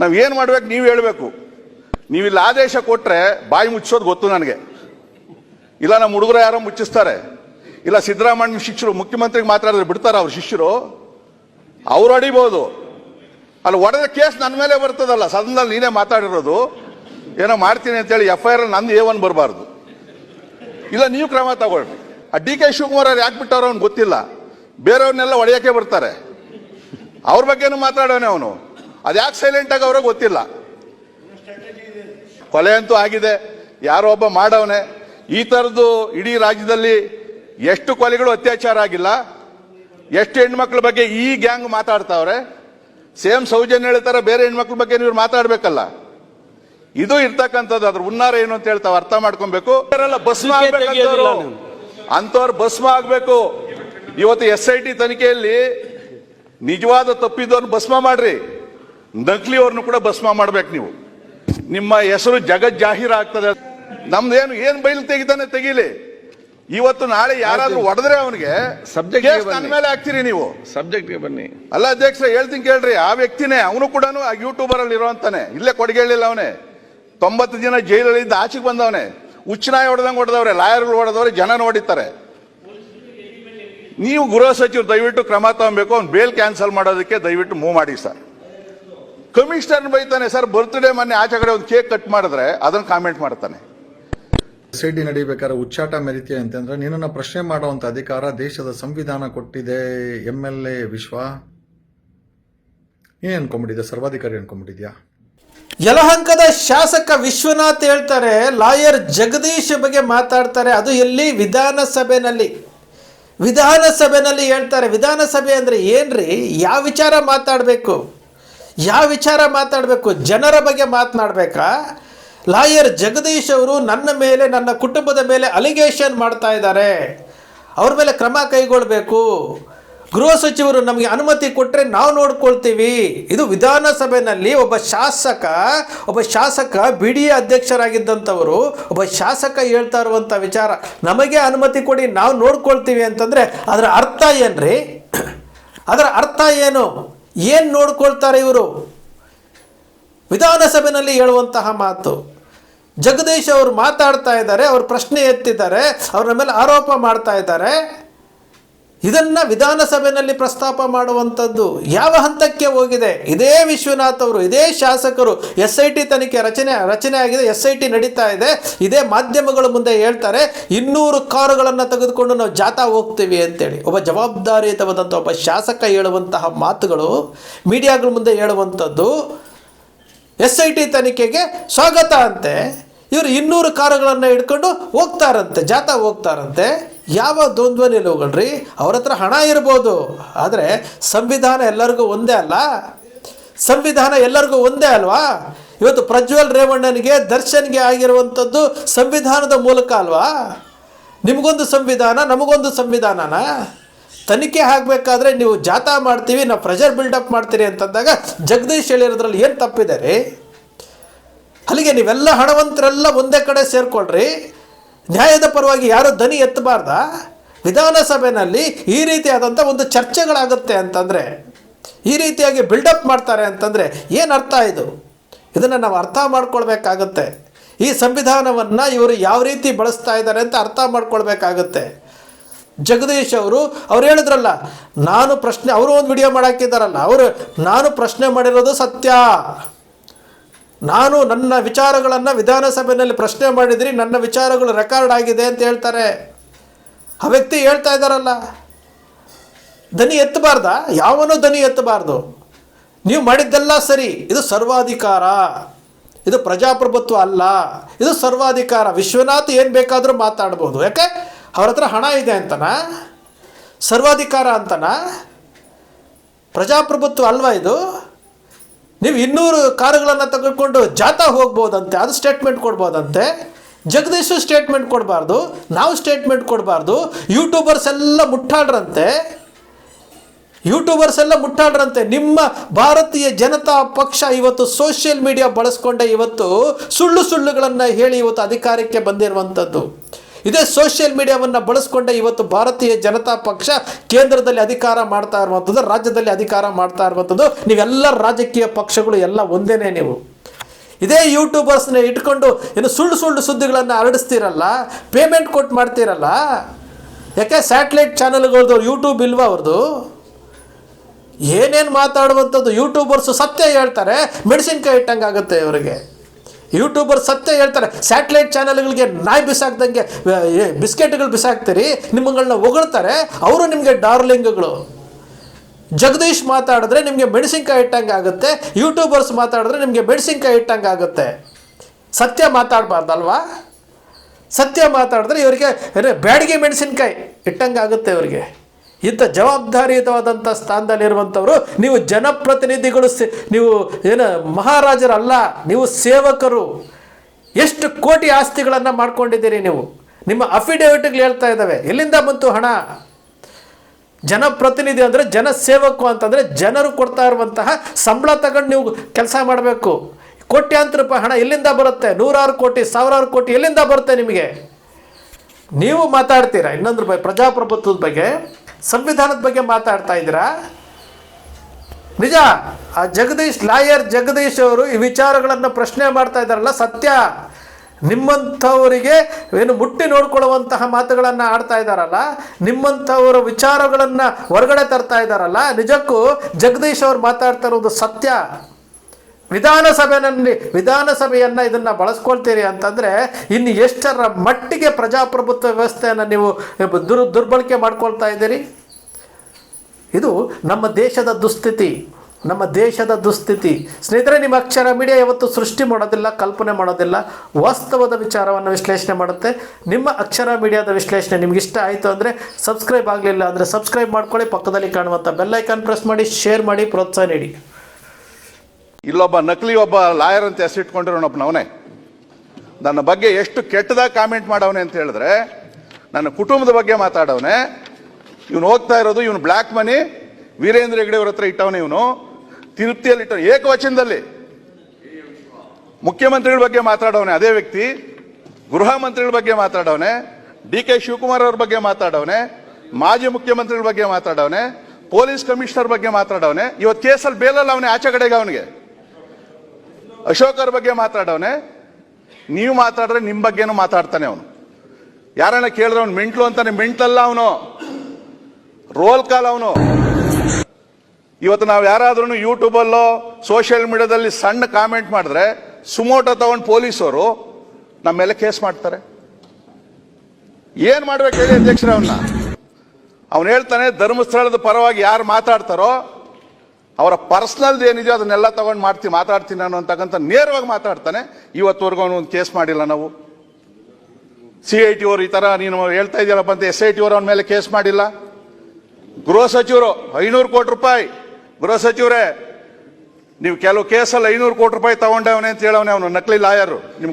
ನಾವು ಏನು ಮಾಡ್ಬೇಕು, ನೀವು ಹೇಳಬೇಕು. ನೀವು ಇಲ್ಲಿ ಆದೇಶ ಕೊಟ್ರೆ ಬಾಯಿ ಮುಚ್ಚೋದು ಗೊತ್ತು ನನಗೆ. ಇಲ್ಲ ನಮ್ಮ ಹುಡುಗರು ಯಾರೋ ಮುಚ್ಚಿಸ್ತಾರೆ. ಇಲ್ಲ ಸಿದ್ದರಾಮಯ್ಯ ಶಿಷ್ಯರು, ಮುಖ್ಯಮಂತ್ರಿಗೆ ಮಾತಾಡಿದ್ರೆ ಬಿಡ್ತಾರ ಅವ್ರ ಶಿಷ್ಯರು. ಅವ್ರು ಹೊಡಿಬೋದು ಅಲ್ಲಿ ಒಡೆದ ಕೇಸ್ ನನ್ನ ಮೇಲೆ ಬರ್ತದಲ್ಲ, ಸದನದಲ್ಲಿ ನೀನೇ ಮಾತಾಡಿರೋದು. ಏನೋ ಮಾಡ್ತೀನಿ ಅಂತೇಳಿ ಎಫ್ ಐ ಆರ್ ನಂದು ಎ ಒನ್ ಬರಬಾರ್ದು. ಇಲ್ಲ, ನೀವು ಕ್ರಮ ತಗೊಳ್ರಿ ಆ ಡಿ ಕೆ ಶಿವಕುಮಾರ್ ಅವ್ರು ಯಾಕೆ ಬಿಟ್ಟವ್ರು ಅವ್ನು ಗೊತ್ತಿಲ್ಲ. ಬೇರೆಯವ್ರನ್ನೆಲ್ಲ ಒಡೆಯೋಕೆ ಬರ್ತಾರೆ. ಅವ್ರ ಬಗ್ಗೆನೂ ಮಾತಾಡೋನೆ ಅವನು. ಅದು ಯಾಕೆ ಸೈಲೆಂಟ್ ಆಗಿ ಅವ್ರಿಗೆ ಗೊತ್ತಿಲ್ಲ. ಕೊಲೆ ಅಂತೂ ಆಗಿದೆ. ಯಾರೋ ಒಬ್ಬ ಮಾಡವನೆ. ಈ ಥರದ್ದು ಇಡೀ ರಾಜ್ಯದಲ್ಲಿ ಎಷ್ಟು ಕೊಲೆಗಳು ಅತ್ಯಾಚಾರ ಆಗಿಲ್ಲ. ಎಷ್ಟು ಹೆಣ್ಮಕ್ಳ ಬಗ್ಗೆ ಈ ಗ್ಯಾಂಗ್ ಮಾತಾಡ್ತಾವ್ರೆ. ಸೇಮ್ ಸೌಜನ್ಯ ಹೇಳ್ತಾರೆ ಬೇರೆ ಹೆಣ್ಮಕ್ಳ ಬಗ್ಗೆ ನೀವು ಮಾತಾಡ್ಬೇಕಲ್ಲ. ಇದು ಇರ್ತಕ್ಕಂಥದ್ದು. ಅದ್ರ ಉನ್ನಾರ ಏನು ಅಂತ ಹೇಳ್ತಾವ ಅರ್ಥ ಮಾಡ್ಕೊಬೇಕು. ಭಸ್ಮ ಆಗ್ಬೇಕು ಅಂತವ್ರು ಭಸ್ಮ ಆಗ್ಬೇಕು. ಇವತ್ತು ಎಸ್ ಐ ಟಿ ತನಿಖೆಯಲ್ಲಿ ನಿಜವಾದ ತಪ್ಪಿದ್ದವ್ರನ್ನ ಭಸ್ಮ ಮಾಡ್ರಿ. ನಕಲಿ ಅವ್ರನ್ನು ಕೂಡ ಭಸ್ಮ ಮಾಡ್ಬೇಕು ನೀವು. ನಿಮ್ಮ ಹೆಸರು ಜಗತ್ ಜಾಹೀರ ಆಗ್ತದೆ. ನಮ್ದೇನು ಏನ್ ಬೈಲ್ ತೆಗಿತಾನೆ ತೆಗೀಲಿ. ಇವತ್ತು ನಾಳೆ ಯಾರಾದ್ರೂ ಹೊಡೆದ್ರೆ ಅವನಿಗೆ ಸಬ್ಜೆಕ್ಟ್ ನನ್ನ. ಮೇಲೆ ಹಾಕ್ತೀರಿ ನೀವು. ಸಬ್ಜೆಕ್ಟ್ಗೆ ಬನ್ನಿ. ಅಲ್ಲ ಅಧ್ಯಕ್ಷ ಹೇಳ್ತೀನಿ ಕೇಳ್ರಿ ಆ ವ್ಯಕ್ತಿನೇ ಅವನು ಕೂಡ ಆ ಯೂಟ್ಯೂಬರ್ ಅಲ್ಲಿ ಇರುವಂತಾನೆ ಇಲ್ಲೇ ಕೊಡಗೇಳಿಲ್ಲ ಅವನೇ. ತೊಂಬತ್ತು ದಿನ ಜೈಲಲ್ಲಿ ಇದ್ದ ಆಚೆಗೆ ಬಂದವನೆ. ಉಚ್ಚನಾಯಿ ಹೊಡೆದಂಗೆ ಹೊಡೆದವ್ರೆ ಲಾಯರ್ಗಳು ಹೊಡೆದವ್ರೆ ಜನ ನೋಡಿತಾರೆ ನೀವು ಗೃಹ ಸಚಿವರು ದಯವಿಟ್ಟು ಕ್ರಮ ತಗೊಬೇಕು. ಅವ್ನು ಬೇಲ್ ಕ್ಯಾನ್ಸಲ್ ಮಾಡೋದಕ್ಕೆ ದಯವಿಟ್ಟು ಮೂವ್ ಮಾಡಿ ಸರ್. ಕಮಿಷನರ್ ಬೈತಾನೆ ಸರ್ ಬರ್ತ್ಡೇ ಮೊನ್ನೆ ಆಚೆ ಕಡೆ ಒಂದು ಕೇಕ್ ಕಟ್ ಮಾಡಿದ್ರೆ ಅದನ್ನ ಕಾಮೆಂಟ್ ಮಾಡ್ತಾನೆ. ಸಿಡಿ ನಡಿಬೇಕಾದ್ರೆ ಉಚ್ಚಾಟ ಮೆರಿತೀಯ ಅಂತಂದ್ರೆ ನಿನ್ನನ್ನು ಪ್ರಶ್ನೆ ಮಾಡುವಂತ ಅಧಿಕಾರ ದೇಶದ ಸಂವಿಧಾನ ಕೊಟ್ಟಿದೆ ಎಂ ಎಲ್ ಎ ವಿಶ್ವ. ನೀನು ಅನ್ಕೊಂಬಿಟ್ಟಿದ್ಯಾ ಸರ್ವಾಧಿಕಾರಿ ಅನ್ಕೊಂಬಿಟ್ಟಿದ್ಯಾ ಯಲಹಂಕದ ಶಾಸಕ ವಿಶ್ವನಾಥ್ ಹೇಳ್ತಾರೆ ಲಾಯರ್ ಜಗದೀಶ್ ಬಗ್ಗೆ ಮಾತಾಡ್ತಾರೆ ಅದು ಎಲ್ಲಿ? ವಿಧಾನಸಭೆನಲ್ಲಿ. ವಿಧಾನಸಭೆನಲ್ಲಿ ಹೇಳ್ತಾರೆ ವಿಧಾನಸಭೆ ಅಂದರೆ ಏನ್ರಿ? ಯಾವ ವಿಚಾರ ಮಾತಾಡಬೇಕು? ಯಾವ ವಿಚಾರ ಮಾತಾಡಬೇಕು? ಜನರ ಬಗ್ಗೆ ಮಾತನಾಡಬೇಕಾ? ಲಾಯರ್ ಜಗದೀಶ್ ಅವರು ನನ್ನ ಮೇಲೆ, ನನ್ನ ಕುಟುಂಬದ ಮೇಲೆ ಅಲಿಗೇಷನ್ ಮಾಡ್ತಾ ಇದ್ದಾರೆ. ಅವ್ರ ಮೇಲೆ ಕ್ರಮ ಕೈಗೊಳ್ಳಬೇಕು ಗೃಹ ಸಚಿವರು ನಮಗೆ ಅನುಮತಿ ಕೊಟ್ಟರೆ ನಾವು ನೋಡ್ಕೊಳ್ತೀವಿ. ಇದು ವಿಧಾನಸಭೆಯಲ್ಲಿ ಒಬ್ಬ ಶಾಸಕ ಒಬ್ಬ ಶಾಸಕ ಬಿ ಡಿ ಅಧ್ಯಕ್ಷರಾಗಿದ್ದಂಥವರು, ಒಬ್ಬ ಶಾಸಕ ಹೇಳ್ತಾ ಇರುವಂಥ ವಿಚಾರ. ನಮಗೆ ಅನುಮತಿ ಕೊಡಿ, ನಾವು ನೋಡ್ಕೊಳ್ತೀವಿ ಅಂತಂದರೆ ಅದರ ಅರ್ಥ ಏನು ರೀ ಅದರ ಅರ್ಥ ಏನು? ಏನು ನೋಡ್ಕೊಳ್ತಾರೆ ಇವರು? ವಿಧಾನಸಭೆಯಲ್ಲಿ ಹೇಳುವಂತಹ ಮಾತು. ಜಗದೀಶ್ ಅವರು ಮಾತಾಡ್ತಾ ಇದ್ದಾರೆ, ಅವರು ಪ್ರಶ್ನೆ ಎತ್ತಿದ್ದಾರೆ, ಅವ್ರ ಮೇಲೆ ಆರೋಪ ಮಾಡ್ತಾ ಇದ್ದಾರೆ. ಇದನ್ನ ವಿಧಾನಸಭೆಯಲ್ಲಿ ಪ್ರಸ್ತಾಪ ಮಾಡುವಂಥದ್ದು ಯಾವ ಹಂತಕ್ಕೆ ಹೋಗಿದೆ? ಇದೇ ವಿಶ್ವನಾಥ್ ಅವರು, ಇದೇ ಶಾಸಕರು ಎಸ್ ಐ ಟಿ ತನಿಖೆ ರಚನೆ ರಚನೆ ಆಗಿದೆ ಎಸ್ ಐ ಟಿ ನಡೀತಾ ಇದೆ. ಇದೇ ಮಾಧ್ಯಮಗಳ ಮುಂದೆ ಹೇಳ್ತಾರೆ, ಇನ್ನೂರು ಕಾರುಗಳನ್ನು ತೆಗೆದುಕೊಂಡು ನಾವು ಜಾಥಾ ಹೋಗ್ತೀವಿ ಅಂತೇಳಿ. ಒಬ್ಬ ಜವಾಬ್ದಾರಿಯುತವಾದಂಥ ಒಬ್ಬ ಶಾಸಕ ಹೇಳುವಂತಹ ಮಾತುಗಳು ಮೀಡಿಯಾಗಳ ಮುಂದೆ ಹೇಳುವಂಥದ್ದು ಎಸ್ ಐ ಟಿ ತನಿಖೆಗೆ ಸ್ವಾಗತ ಅಂತೆ. ಇವರು ಇನ್ನೂರು ಕಾರುಗಳನ್ನು ಹಿಡ್ಕೊಂಡು ಹೋಗ್ತಾರಂತೆ, ಜಾಥಾ ಹೋಗ್ತಾರಂತೆ. ಯಾವ ದ್ವಂದ್ವ ನಿಲುವುಗಳ್ರಿ ಅವ್ರ ಹತ್ರ ಹಣ ಇರ್ಬೋದು. ಆದರೆ ಸಂವಿಧಾನ ಎಲ್ಲರಿಗೂ ಒಂದೇ ಅಲ್ಲ? ಸಂವಿಧಾನ ಎಲ್ಲರಿಗೂ ಒಂದೇ ಅಲ್ವಾ? ಇವತ್ತು ಪ್ರಜ್ವಲ್ ರೇವಣ್ಣನಿಗೆ ದರ್ಶನ್ಗೆ ಆಗಿರುವಂಥದ್ದು ಸಂವಿಧಾನದ ಮೂಲಕ ಅಲ್ವಾ? ನಿಮಗೊಂದು ಸಂವಿಧಾನ, ನಮಗೊಂದು ಸಂವಿಧಾನನ? ತನಿಖೆ ಆಗಬೇಕಾದ್ರೆ ನೀವು ಜಾಥಾ ಮಾಡ್ತೀವಿ, ನಾವು ಪ್ರೆಷರ್ ಬಿಲ್ಡಪ್ ಮಾಡ್ತೀರಿ ಅಂತಂದಾಗ ಜಗದೀಶ್ ಹೇಳಿರೋದ್ರಲ್ಲಿ ಏನು ತಪ್ಪಿದೆ ರೀ? ಅಲ್ಲಿಗೆ ನೀವೆಲ್ಲ ಹಣವಂತರೆಲ್ಲ ಒಂದೇ ಕಡೆ ಸೇರ್ಕೊಳ್ರಿ. ನ್ಯಾಯದ ಪರವಾಗಿ ಯಾರು ದನಿ ಎತ್ತಬಾರ್ದ? ವಿಧಾನಸಭೆಯಲ್ಲಿ ಈ ರೀತಿಯಾದಂಥ ಒಂದು ಚರ್ಚೆಗಳಾಗುತ್ತೆ ಅಂತಂದರೆ, ಈ ರೀತಿಯಾಗಿ ಬಿಲ್ಡಪ್ ಮಾಡ್ತಾರೆ ಅಂತಂದರೆ ಏನು ಅರ್ಥ ಇದು? ಇದನ್ನು ನಾವು ಅರ್ಥ ಮಾಡ್ಕೊಳ್ಬೇಕಾಗತ್ತೆ. ಈ ಸಂವಿಧಾನವನ್ನು ಇವರು ಯಾವ ರೀತಿ ಬಳಸ್ತಾ ಇದ್ದಾರೆ ಅಂತ ಅರ್ಥ ಮಾಡ್ಕೊಳ್ಬೇಕಾಗತ್ತೆ. ಜಗದೀಶ್ ಅವರು, ಅವ್ರು ಹೇಳಿದ್ರಲ್ಲ, ನಾನು ಪ್ರಶ್ನೆ, ಅವರು ಒಂದು ವಿಡಿಯೋ ಮಾಡಾಕಿದ್ದಾರಲ್ಲ, ಅವರು, ನಾನು ಪ್ರಶ್ನೆ ಮಾಡಿರೋದು ಸತ್ಯ. ನಾನು ನನ್ನ ವಿಚಾರಗಳನ್ನು ವಿಧಾನಸಭೆಯಲ್ಲಿ ಪ್ರಶ್ನೆ ಮಾಡಿದ್ರಿ, ನನ್ನ ವಿಚಾರಗಳು ರೆಕಾರ್ಡ್ ಆಗಿದೆ ಅಂತ ಹೇಳ್ತಾರೆ. ಆ ವ್ಯಕ್ತಿ ಹೇಳ್ತಾ ಇದ್ದಾರಲ್ಲ, ದನಿ ಎತ್ತಬಾರ್ದ? ಯಾವನೂ ದನಿ ಎತ್ತಬಾರ್ದು? ನೀವು ಮಾಡಿದ್ದೆಲ್ಲ ಸರಿ, ಇದು ಸರ್ವಾಧಿಕಾರ. ಇದು ಪ್ರಜಾಪ್ರಭುತ್ವ ಅಲ್ಲ, ಇದು ಸರ್ವಾಧಿಕಾರ. ವಿಶ್ವನಾಥ್ ಏನು ಬೇಕಾದರೂ ಮಾತಾಡ್ಬೋದು. ಯಾಕೆ? ಅವ್ರ ಹತ್ರ ಹಣ ಇದೆ ಅಂತನಾ? ಸರ್ವಾಧಿಕಾರ ಅಂತನಾ? ಪ್ರಜಾಪ್ರಭುತ್ವ ಅಲ್ವಾ ಇದು? ನೀವು ಇನ್ನೂರು ಕಾರುಗಳನ್ನು ತೆಗೆದುಕೊಂಡು ಜಾಥಾ ಹೋಗ್ಬೋದಂತೆ, ಅದು ಸ್ಟೇಟ್ಮೆಂಟ್ ಕೊಡ್ಬೋದಂತೆ. ಜಗದೀಶು ಸ್ಟೇಟ್ಮೆಂಟ್ ಕೊಡಬಾರ್ದು, ನಾವು ಸ್ಟೇಟ್ಮೆಂಟ್ ಕೊಡಬಾರ್ದು. ಯೂಟ್ಯೂಬರ್ಸ್ ಎಲ್ಲ ಮುಟ್ಟಾಡ್ರಂತೆ. ಯೂಟ್ಯೂಬರ್ಸ್ ಎಲ್ಲ ಮುಟ್ಟಾಡ್ರಂತೆ. ನಿಮ್ಮ ಭಾರತೀಯ ಜನತಾ ಪಕ್ಷ ಇವತ್ತು ಸೋಷಿಯಲ್ ಮೀಡಿಯಾ ಬಳಸ್ಕೊಂಡೆ ಇವತ್ತು ಸುಳ್ಳು ಸುಳ್ಳುಗಳನ್ನು ಹೇಳಿ ಇವತ್ತು ಅಧಿಕಾರಕ್ಕೆ ಬಂದಿರುವಂಥದ್ದು. ಇದೇ ಸೋಷಿಯಲ್ ಮೀಡಿಯಾವನ್ನು ಬಳಸ್ಕೊಂಡೆ ಇವತ್ತು ಭಾರತೀಯ ಜನತಾ ಪಕ್ಷ ಕೇಂದ್ರದಲ್ಲಿ ಅಧಿಕಾರ ಮಾಡ್ತಾ ಇರುವಂಥದ್ದು, ರಾಜ್ಯದಲ್ಲಿ ಅಧಿಕಾರ ಮಾಡ್ತಾ ಇರುವಂಥದ್ದು. ನೀವೆಲ್ಲ ರಾಜಕೀಯ ಪಕ್ಷಗಳು ಎಲ್ಲ ಒಂದೇನೇ ನೀವು. ಇದೇ ಯೂಟ್ಯೂಬರ್ಸ್ನ ಇಟ್ಕೊಂಡು ಏನು ಸುಳ್ಳು ಸುಳ್ಳು ಸುದ್ದಿಗಳನ್ನು ಹರಡಿಸ್ತೀರಲ್ಲ ಪೇಮೆಂಟ್ ಕೊಟ್ಟು ಮಾಡ್ತೀರಲ್ಲ? ಯಾಕೆ ಸ್ಯಾಟಲೈಟ್ ಚಾನಲ್ಗಳದ್ದು ಯೂಟ್ಯೂಬ್ ಇಲ್ವಾ ಅವ್ರದ್ದು ಏನೇನು ಮಾತಾಡುವಂಥದ್ದು ಯೂಟ್ಯೂಬರ್ಸು ಸತ್ಯ ಹೇಳ್ತಾರೆ, ಮೆಣಸಿನ್ಕಾಯಿ ಇಟ್ಟಂಗೆ ಆಗುತ್ತೆ ಇವರಿಗೆ. ಯೂಟ್ಯೂಬರ್ ಸತ್ಯ ಹೇಳ್ತಾರೆ. ಸ್ಯಾಟಲೈಟ್ ಚಾನಲ್ಗಳಿಗೆ ನಾಯಿ ಬಿಸಾಕ್ದಂಗೆ ಬಿಸ್ಕೆಟ್ಗಳು ಬಿಸಾಕ್ತೀರಿ ನಿಮ್ಮಗಳನ್ನ ಹೊಗಳ್ತಾರೆ. ಅವರು ನಿಮಗೆ ಡಾರ್ಲಿಂಗ್ಗಳು. ಜಗದೀಶ್ ಮಾತಾಡಿದ್ರೆ ನಿಮಗೆ ಮೆಣಸಿನ್ಕಾಯಿ ಇಟ್ಟಂಗೆ ಆಗುತ್ತೆ. ಯೂಟ್ಯೂಬರ್ಸ್ ಮಾತಾಡಿದ್ರೆ ನಿಮಗೆ ಮೆಣಸಿನ್ಕಾಯಿ ಇಟ್ಟಂಗೆ ಆಗುತ್ತೆ. ಸತ್ಯ ಮಾತಾಡಬಾರ್ದಲ್ವಾ? ಸತ್ಯ ಮಾತಾಡಿದ್ರೆ ಇವರಿಗೆ ಬ್ಯಾಡಿಗೆ ಮೆಣಸಿನ್ಕಾಯಿ ಇಟ್ಟಂಗೆ ಆಗುತ್ತೆ ಇವರಿಗೆ. ಇಂಥ ಜವಾಬ್ದಾರಿಯುತವಾದಂಥ ಸ್ಥಾನದಲ್ಲಿರುವಂಥವರು, ನೀವು ಜನಪ್ರತಿನಿಧಿಗಳು ಸೇ- ನೀವು ಏನು ಮಹಾರಾಜರಲ್ಲ, ನೀವು ಸೇವಕರು, ಎಷ್ಟು ಕೋಟಿ ಆಸ್ತಿಗಳನ್ನು ಮಾಡ್ಕೊಂಡಿದ್ದೀರಿ ನೀವು? ನಿಮ್ಮ ಅಫಿಡೇವಿಟ್ಗಳು ಹೇಳ್ತಾ ಇದ್ದಾವೆ, ಎಲ್ಲಿಂದ ಬಂತು ಹಣ? ಜನಪ್ರತಿನಿಧಿ ಅಂದರೆ ಜನ ಸೇವಕು ಅಂತಂದರೆ ಜನರು ಕೊಡ್ತಾ ಇರುವಂತಹ ಸಂಬಳ ತಗೊಂಡು ನೀವು ಕೆಲಸ ಮಾಡಬೇಕು. ಕೋಟ್ಯಾಂತರ ರೂಪಾಯಿ ಹಣ ಎಲ್ಲಿಂದ ಬರುತ್ತೆ? ನೂರಾರು ಕೋಟಿ, ಸಾವಿರಾರು ಕೋಟಿ ಎಲ್ಲಿಂದ ಬರುತ್ತೆ ನಿಮಗೆ? ನೀವು ಮಾತಾಡ್ತೀರಾ? ಇನ್ನೊಂದ್ರ ಬಗ್ಗೆ ಪ್ರಜಾಪ್ರಭುತ್ವದ ಬಗ್ಗೆ ಸಂವಿಧಾನದ ಬಗ್ಗೆ ಮಾತಾಡ್ತಾ ಇದ್ದೀರಾ? ನಿಜ, ಆ ಜಗದೀಶ್, ಲಾಯರ್ ಜಗದೀಶ್ ಅವರು ಈ ವಿಚಾರಗಳನ್ನು ಪ್ರಶ್ನೆ ಮಾಡ್ತಾ ಇದ್ದಾರಲ್ಲ, ಸತ್ಯ. ನಿಮ್ಮಂಥವರಿಗೆ ಏನು ಮುಟ್ಟಿ ನೋಡ್ಕೊಳ್ಳುವಂತಹ ಮಾತುಗಳನ್ನು ಆಡ್ತಾ ಇದ್ದಾರಲ್ಲ, ನಿಮ್ಮಂಥವರ ವಿಚಾರಗಳನ್ನು ಹೊರಗಡೆ ತರ್ತಾ ಇದ್ದಾರಲ್ಲ, ನಿಜಕ್ಕೂ ಜಗದೀಶ್ ಅವರು ಮಾತಾಡ್ತಾ ಇರೋದು ಸತ್ಯ. ವಿಧಾನಸಭೆನಲ್ಲಿ ವಿಧಾನಸಭೆಯನ್ನು ಇದನ್ನು ಬಳಸ್ಕೊಳ್ತೀರಿ ಅಂತಂದರೆ ಇನ್ನು ಎಷ್ಟರ ಮಟ್ಟಿಗೆ ಪ್ರಜಾಪ್ರಭುತ್ವ ವ್ಯವಸ್ಥೆಯನ್ನು ನೀವು ದುರ್ ದುರ್ಬಳಕೆ ಮಾಡ್ಕೊಳ್ತಾ ಇದ್ದೀರಿ? ಇದು ನಮ್ಮ ದೇಶದ ದುಸ್ಥಿತಿ, ನಮ್ಮ ದೇಶದ ದುಸ್ಥಿತಿ. ಸ್ನೇಹಿತರೆ, ನಿಮ್ಮ ಅಕ್ಷರ ಮೀಡಿಯಾ ಯಾವತ್ತು ಸೃಷ್ಟಿ ಮಾಡೋದಿಲ್ಲ, ಕಲ್ಪನೆ ಮಾಡೋದಿಲ್ಲ. ವಾಸ್ತವದ ವಿಚಾರವನ್ನು ವಿಶ್ಲೇಷಣೆ ಮಾಡುತ್ತೆ. ನಿಮ್ಮ ಅಕ್ಷರ ಮೀಡಿಯಾದ ವಿಶ್ಲೇಷಣೆ ನಿಮ್ಗೆ ಇಷ್ಟ ಆಯಿತು ಅಂದರೆ ಸಬ್ಸ್ಕ್ರೈಬ್ ಆಗಲಿಲ್ಲ ಅಂದರೆ ಸಬ್ಸ್ಕ್ರೈಬ್ ಮಾಡ್ಕೊಳ್ಳಿ. ಪಕ್ಕದಲ್ಲಿ ಕಾಣುವಂಥ ಬೆಲ್ಲೈಕಾನ್ ಪ್ರೆಸ್ ಮಾಡಿ, ಶೇರ್ ಮಾಡಿ, ಪ್ರೋತ್ಸಾಹ ನೀಡಿ. ಇಲ್ಲೊಬ್ಬ ನಕಲಿ ಒಬ್ಬ ಲಾಯರ್ ಅಂತ ಹೆಸರಿಟ್ಕೊಂಡಿರೋನೊಬ್ಬನವನೇ ನನ್ನ ಬಗ್ಗೆ ಎಷ್ಟು ಕೆಟ್ಟದಾಗ ಕಾಮೆಂಟ್ ಮಾಡವನೆ ಅಂತ ಹೇಳಿದ್ರೆ, ನನ್ನ ಕುಟುಂಬದ ಬಗ್ಗೆ ಮಾತಾಡವನೆ, ಇವನು ಹೋಗ್ತಾ ಇರೋದು ಇವನು ಬ್ಲ್ಯಾಕ್ ಮನಿ, ವೀರೇಂದ್ರ ಹೆಗಡೆ ಅವ್ರ ಹತ್ರ ಇಟ್ಟವನೆ ಇವನು. ತಿರುಪ್ತಿಯಲ್ಲಿ ಇಟ್ಟ ಏಕವಚನದಲ್ಲಿ. ಮುಖ್ಯಮಂತ್ರಿಗಳ ಬಗ್ಗೆ ಮಾತಾಡವನೆ ಅದೇ ವ್ಯಕ್ತಿ, ಗೃಹ ಮಂತ್ರಿಗಳ ಬಗ್ಗೆ ಮಾತಾಡವನೆ, ಡಿ ಕೆ ಶಿವಕುಮಾರ್ ಅವ್ರ ಬಗ್ಗೆ ಮಾತಾಡವನೆ, ಮಾಜಿ ಮುಖ್ಯಮಂತ್ರಿಗಳ ಬಗ್ಗೆ ಮಾತಾಡವನೆ, ಪೊಲೀಸ್ ಕಮಿಷನರ್ ಬಗ್ಗೆ ಮಾತಾಡವನೆ. ಇವತ್ತು ಕೇಸಲ್ಲಿ ಬೇಲಲ್ಲ ಅವನೇ, ಆಚೆ ಕಡೆಗೆ ಅವನಿಗೆ. ಅಶೋಕ್ ಬಗ್ಗೆ ಮಾತಾಡವನೆ, ನೀವು ಮಾತಾಡಿದ್ರೆ ನಿಮ್ಮ ಬಗ್ಗೆನೂ ಮಾತಾಡ್ತಾನೆ ಅವನು. ಯಾರನ್ನ ಕೇಳಿದ್ರೆ ಅವ್ನು ಮೆಂಟ್ಲು ಅಂತಾನೆ, ಮೆಂಟ್ಲಲ್ಲ ಅವನು. ರೋಲ್ ಕಾಲ್ ಅವನು. ಇವತ್ತು ನಾವು ಯಾರಾದ್ರೂ ಯೂಟ್ಯೂಬಲ್ಲೋ, ಸೋಷಿಯಲ್ ಮೀಡಿಯಾದಲ್ಲಿ ಸಣ್ಣ ಕಾಮೆಂಟ್ ಮಾಡಿದ್ರೆ, ಸುಮೋಟೋ ತಗೊಂಡು ಪೊಲೀಸರು ನಮ್ಮ ಮೇಲೆ ಕೇಸ್ ಮಾಡ್ತಾರೆ. ಏನು ಮಾಡ್ಬೇಕು ಹೇಳಿ ಅಧ್ಯಕ್ಷರ ಅವನ್ನ ಅವನು ಹೇಳ್ತಾನೆ, ಧರ್ಮಸ್ಥಳದ ಪರವಾಗಿ ಯಾರು ಮಾತಾಡ್ತಾರೋ ಅವರ ಪರ್ಸ್ನಲ್ ಏನಿದೆಯೋ ಅದನ್ನೆಲ್ಲ ತಗೊಂಡು ಮಾಡ್ತೀನಿ ಮಾತಾಡ್ತೀನಿ ನಾನು ಅಂತಕ್ಕಂಥ ನೇರವಾಗಿ ಮಾತಾಡ್ತಾನೆ. ಇವತ್ತುವರೆಗೂ ಅವನು ಒಂದು ಕೇಸ್ ಮಾಡಿಲ್ಲ ನಾವು. ಸಿ ಐ ಟಿ ಅವರು ಈ ತರ ನೀನು ಹೇಳ್ತಾ ಇದೆಯಲ್ಲಪ್ಪ ಅಂತ ಎಸ್ ಐ ಟಿ ಅವರು ಅವನ ಮೇಲೆ ಕೇಸ್ ಮಾಡಿಲ್ಲ. ಗೃಹ ಸಚಿವರು, ಐನೂರು ಕೋಟಿ ರೂಪಾಯಿ. ಗೃಹ ಸಚಿವರೇ, ನೀವು ಕೆಲವು ಕೇಸಲ್ಲಿ ಐನೂರು ಕೋಟಿ ರೂಪಾಯಿ ತಗೊಂಡವನೇ ಅಂತ ಹೇಳವನೇ ಅವನು, ನಕಲಿ ಲಾಯರು. ನಿಮ್